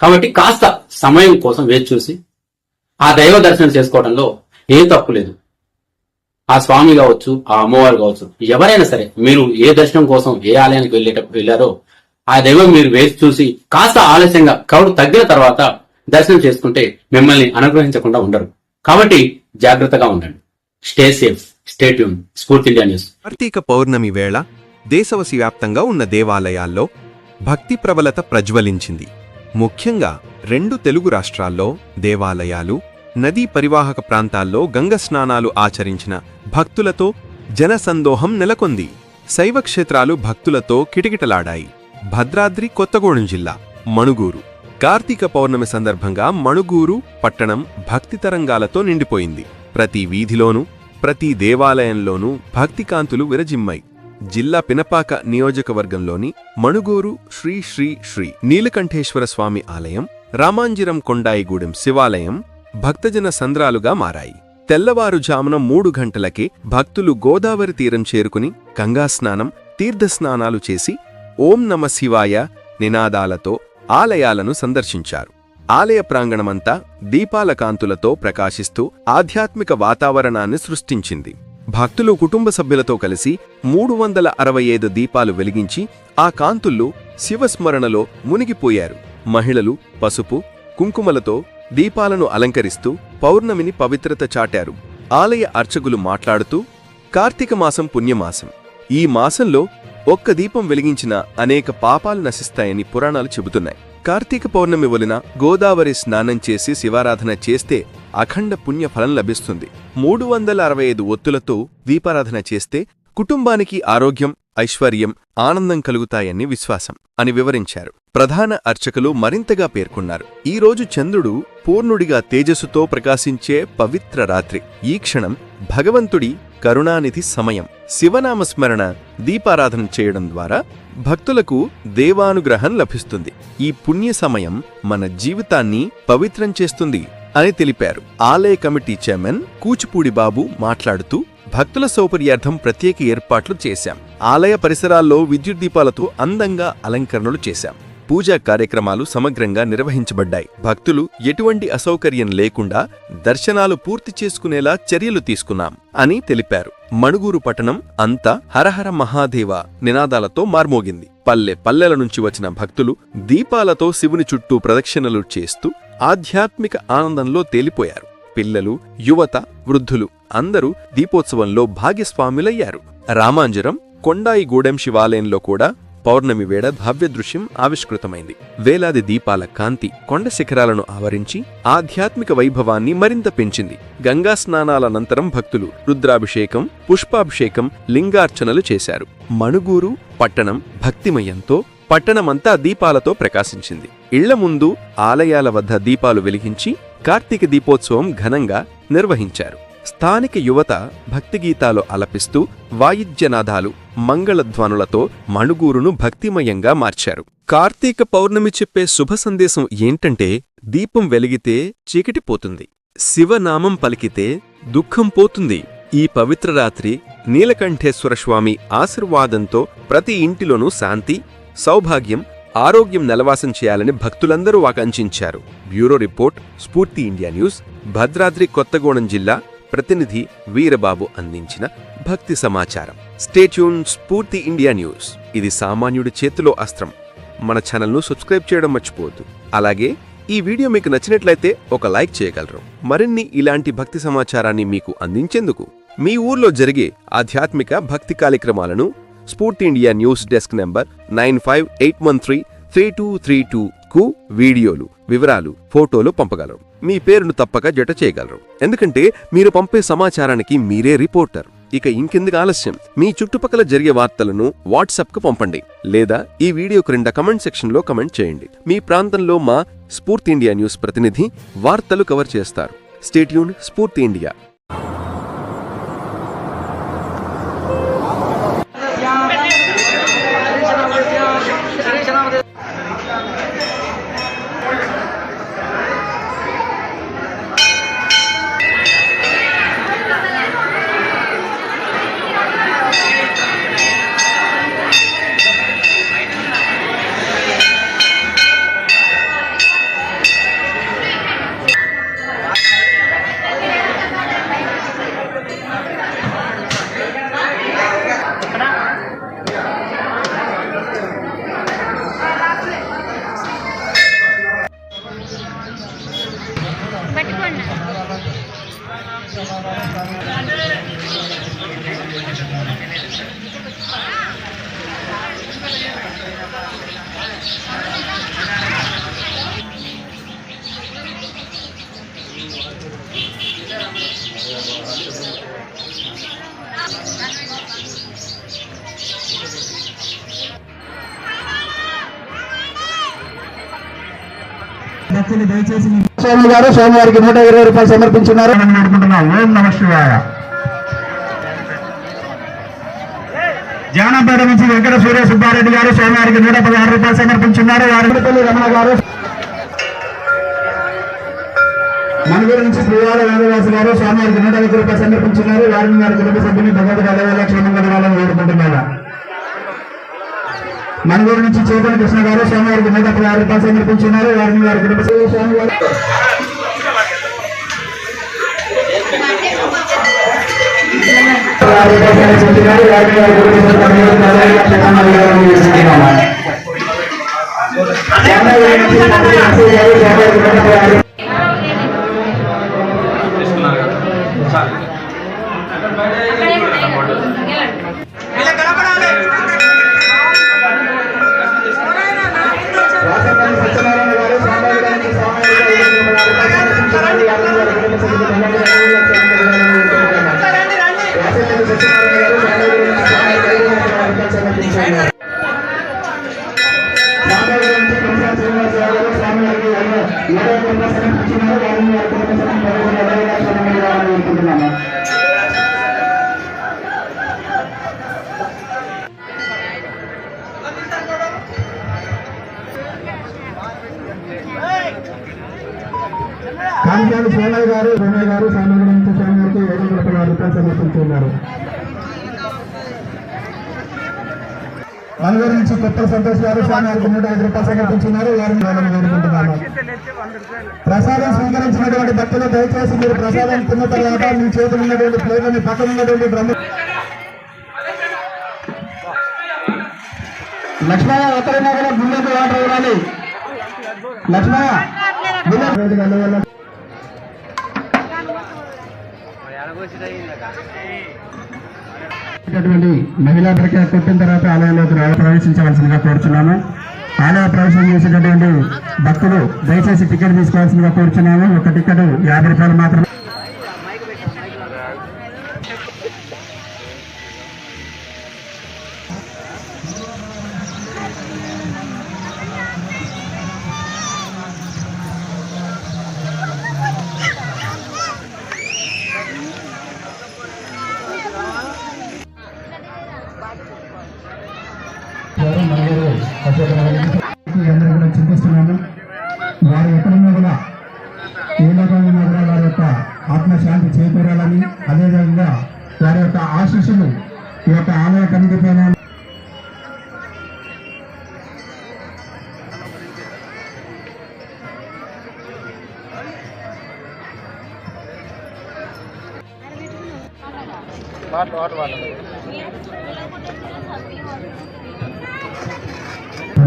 కాబట్టి కాస్త సమయం కోసం వేచి చూసి ఆ దైవ దర్శనం చేసుకోవడంలో ఏ తప్పు లేదు. ఆ స్వామి కావచ్చు ఆ అమ్మవారు కావచ్చు ఎవరైనా సరే మీరు ఏ దర్శనం కోసం ఏ ఆలయానికి వెళ్ళేటప్పుడు వెళ్ళారో ఆ దైవం మీరు వేచి చూసి కాస్త ఆలస్యంగా క్రౌడ్ తగ్గిన తర్వాత దర్శనం చేసుకుంటే మిమ్మల్ని అనుగ్రహించకుండా ఉండరు. కాబట్టి జాగ్రత్తగా ఉండండి. Stay safe stay tune Spoorthi India news Karthika Pournami వేళ దేశవసి వ్యాప్తంగా ఉన్న దేవాలయాల్లో భక్తి ప్రబలత ప్రజ్వలించింది. ముఖ్యంగా రెండు తెలుగు రాష్ట్రాల్లో దేవాలయాలు నదీ పరివాహక ప్రాంతాల్లో గంగ స్నానాలు ఆచరించిన భక్తులతో జనసందోహం నెలకొంది. శైవ క్షేత్రాలు భక్తులతో కిటకిటలాడాయి. భద్రాద్రి కొత్తగూడెం జిల్లా మణుగూరు. కార్తీక పౌర్ణమి సందర్భంగా మణుగూరు పట్టణం భక్తి తరంగాలతో నిండిపోయింది. ప్రతి వీధిలోనూ ప్రతి దేవాలయంలోనూ భక్తికాంతులు విరజిమ్మాయి. జిల్లా పినపాక నియోజకవర్గంలోని మణుగూరు శ్రీ శ్రీ శ్రీ నీలకంఠేశ్వర స్వామి ఆలయం రామాంజిరం కొండాయిగూడెం శివాలయం భక్తజన సంద్రాలుగా మారాయి. తెల్లవారుజామున మూడు గంటలకే భక్తులు గోదావరి తీరం చేరుకుని గంగాస్నానం తీర్థస్నానాలు చేసి ఓం నమ శివాయ నినాదాలతో ఆలయాలను సందర్శించారు. ఆలయ ప్రాంగణమంతా దీపాల కాంతులతో ప్రకాశిస్తూ ఆధ్యాత్మిక వాతావరణాన్ని సృష్టించింది. భక్తులు కుటుంబ సభ్యులతో కలిసి మూడు వందల అరవై ఐదు దీపాలు వెలిగించి ఆ కాంతుల్లో శివస్మరణలో మునిగిపోయారు. మహిళలు పసుపు కుంకుమలతో దీపాలను అలంకరిస్తూ పౌర్ణమిని పవిత్రత చాటారు. ఆలయ అర్చకులు మాట్లాడుతూ కార్తీక మాసం పుణ్యమాసం. ఈ మాసంలో ఒక్క దీపం వెలిగించిన అనేక పాపాలు నశిస్తాయని పురాణాలు చెబుతున్నాయి. కార్తీక పౌర్ణమి వలన గోదావరి స్నానం చేసి శివారాధన చేస్తే అఖండ పుణ్యఫలం లభిస్తుంది. మూడు వందల అరవై ఐదు ఒత్తులతో దీపారాధన చేస్తే కుటుంబానికి ఆరోగ్యం ఐశ్వర్యం ఆనందం కలుగుతాయని విశ్వాసం అని వివరించారు. ప్రధాన అర్చకులు మరింతగా పేర్కొన్నారు. ఈరోజు చంద్రుడు పూర్ణుడిగా తేజస్సుతో ప్రకాశించే పవిత్ర రాత్రి. ఈ క్షణం భగవంతుడి కరుణానిధి సమయం. శివనామస్మరణ దీపారాధన చేయడం ద్వారా భక్తులకు దేవానుగ్రహం లభిస్తుంది. ఈ పుణ్య సమయం మన జీవితాన్ని పవిత్రం చేస్తుంది. అని తెలిపారు. ఆలయ కమిటీ చైర్మన్ కూచిపూడి బాబు మాట్లాడుతూ భక్తుల సౌకర్యార్థం ప్రత్యేక ఏర్పాట్లు చేశాం. ఆలయ పరిసరాల్లో విద్యుత్ దీపాలతో అందంగా అలంకరణలు చేశాం. పూజా కార్యక్రమాలు సమగ్రంగా నిర్వహించబడ్డాయి. భక్తులు ఎటువంటి అసౌకర్యం లేకుండా దర్శనాలు పూర్తి చేసుకునేలా చర్యలు తీసుకున్నాం అని తెలిపారు. మణుగూరు పట్టణం అంతా హరహర మహాదేవ నినాదాలతో మార్మోగింది. పల్లె పల్లెల నుంచి వచ్చిన భక్తులు దీపాలతో శివుని చుట్టూ ప్రదక్షిణలు చేస్తూ ఆధ్యాత్మిక ఆనందంలో తేలిపోయారు. పిల్లలు యువత వృద్ధులు అందరూ దీపోత్సవంలో భాగ్యస్వాములయ్యారు. రామాంజరం కొండాయిగూడెం శివాలయంలో కూడా పౌర్ణమి వేళ భవ్య దృశ్యం ఆవిష్కృతమైంది. వేలాది దీపాల కాంతి కొండ శిఖరాలను ఆవరించి ఆధ్యాత్మిక వైభవాన్ని మరింత పెంచింది. గంగా స్నానాలనంతరం భక్తులు రుద్రాభిషేకం పుష్పాభిషేకం లింగార్చనలు చేశారు. మణుగూరు పట్టణం భక్తిమయంతో పట్టణమంతా దీపాలతో ప్రకాశించింది. ఇళ్ళ ముందు ఆలయాల వద్ద దీపాలు వెలిగించి కార్తీక దీపోత్సవం ఘనంగా నిర్వహించారు. స్థానిక యువత భక్తిగీతాలు అలపిస్తూ వాయిద్యనాదాలు మంగళధ్వనులతో మణుగూరును భక్తిమయంగా మార్చారు. కార్తీక పౌర్ణమి చెప్పే శుభ సందేశం ఏంటంటే దీపం వెలిగితే చీకటి పోతుంది. శివనామం పలికితే దుఃఖం పోతుంది. ఈ పవిత్ర రాత్రి నీలకంఠేశ్వర స్వామి ఆశీర్వాదంతో ప్రతి ఇంటిలోనూ శాంతి సౌభాగ్యం ఆరోగ్యం నెలవాసం చేయాలని భక్తులందరూ ఆకాంక్షించారు. Bureau report Spoorthi India news Bhadradri Kothagudem జిల్లా ప్రతినిధి వీరబాబు అందించిన భక్తి సమాచారం. స్టేట్యూన్ స్ఫూర్తి ఇండియా న్యూస్ ఇది సామాన్యుడి చేతిలో అస్త్రం. మన ఛానల్ను సబ్స్క్రైబ్ చేయడం మర్చిపోవద్దు. అలాగే ఈ వీడియో మీకు నచ్చినట్లయితే ఒక లైక్ చేయగలరు. మరిన్ని ఇలాంటి భక్తి సమాచారాన్ని మీకు అందించేందుకు మీ ఊర్లో జరిగే ఆధ్యాత్మిక భక్తి కార్యక్రమాలను Spoorthi India news desk number nine five eight one three three two three టూకు వీడియోలు వివరాలు ఫోటోలు పంపగలరు. మీ పేరును తప్పక జట చేయగలరు. ఎందుకంటే మీరు పంపే సమాచారానికి మీరే రిపోర్టర్. ఇక ఇంకెందుకు ఆలస్యం? మీ చుట్టుపక్కల జరిగే వార్తలను వాట్సాప్కు పంపండి. లేదా ఈ వీడియో క్రింద కమెంట్ సెక్షన్లో కమెంట్ చేయండి. మీ ప్రాంతంలో మా స్ఫూర్తి ఇండియా న్యూస్ ప్రతినిధి వార్తలు కవర్ చేస్తారు. స్టేట్యూన్ స్ఫూర్తి ఇండియా. స్వామి గారు స్వామివారికి నూట ఇరవై రూపాయలు సమర్పించున్నారు. మనం వేడుకుంటున్నాం ఓం నమ శివాయ. జానంపేట నుంచి వెంకట సూర్య సుబ్బారెడ్డి గారు స్వామివారికి నూట పదహారు రూపాయలు సమర్పించున్నారు. వారిపల్లి రమణ గారు. మనగూరు నుంచి శ్రీవాడ వేదవాసు గారు స్వామివారికి నూట ఐదు రూపాయలు సమర్పించున్నారు. వారిని వారి కుటుంబ సభ్యులు భగవద్ అలవేళ క్షేమంగా వినాలని వేడుకుంటున్నారు మనగూరు నుంచి చేతుల కృష్ణ గారు స్వామివారికి నూట పదహారు రూపాయలు సమర్పించున్నారు. వారిని వారి కుటుంబ స్వామివారి వాసపల్లి కాంచాలి సోమయ్య గారు సోమయ్య గారు సామగ్రి స్వామి గారికి ఏడు వందల పదహారు రూపాయలు సమర్పించున్నారు నలుగురు నుంచి కొత్త సంతోష్ గారు స్వామి గారికి నూట ఐదు రూపాయలు సమర్పించున్నారు వారిని వాళ్ళని వేడుకుంటున్నాను ప్రసాదం స్వీకరించినటువంటి భక్తులు దయచేసి మీరు ప్రసాదం తిన్న తర్వాత మీ చేతులు ఉన్నటువంటి ప్లేట్లని పక్కన ఉన్నటువంటి బ్రహ్మ లక్ష్మణ ఎక్కడైనా కూడా వాటర్ ఇవ్వాలి లక్ష్మయ్య మహిళా ప్రక్రియ కొట్టిన తర్వాత ఆలయంలోకి ప్రవేశించవలసిందిగా కోరుచున్నాము. ఆలయ ప్రవేశం చేసేటటువంటి భక్తులు దయచేసి టికెట్ తీసుకోవాల్సిందిగా కోరుచున్నాము. ఒక టికెట్ యాభై రూపాయలు మాత్రమే అందరూ కూడా చింతిస్తున్నాను వారు ఎక్కడున్నా కూడా ఏ లోకంలో కూడా వారి యొక్క ఆత్మశాంతి చేకూరాలని అదేవిధంగా వారి యొక్క ఆశీస్సులు ఈ యొక్క ఆలయ కమిటీ పైన పన్నాల కీర్తి శిష్యులు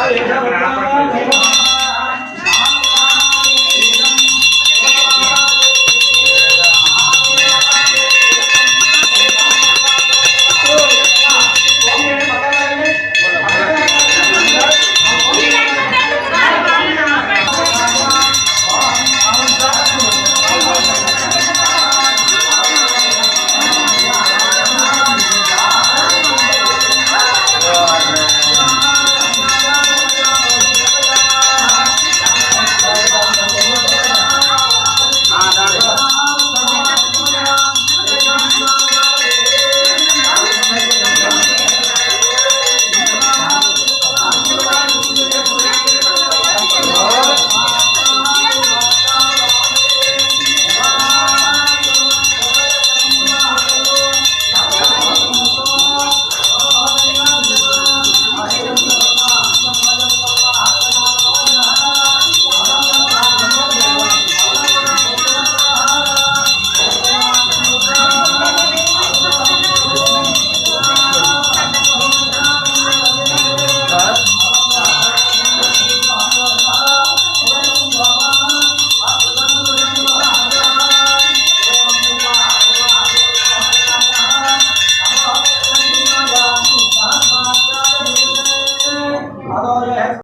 ఆరోగ్యం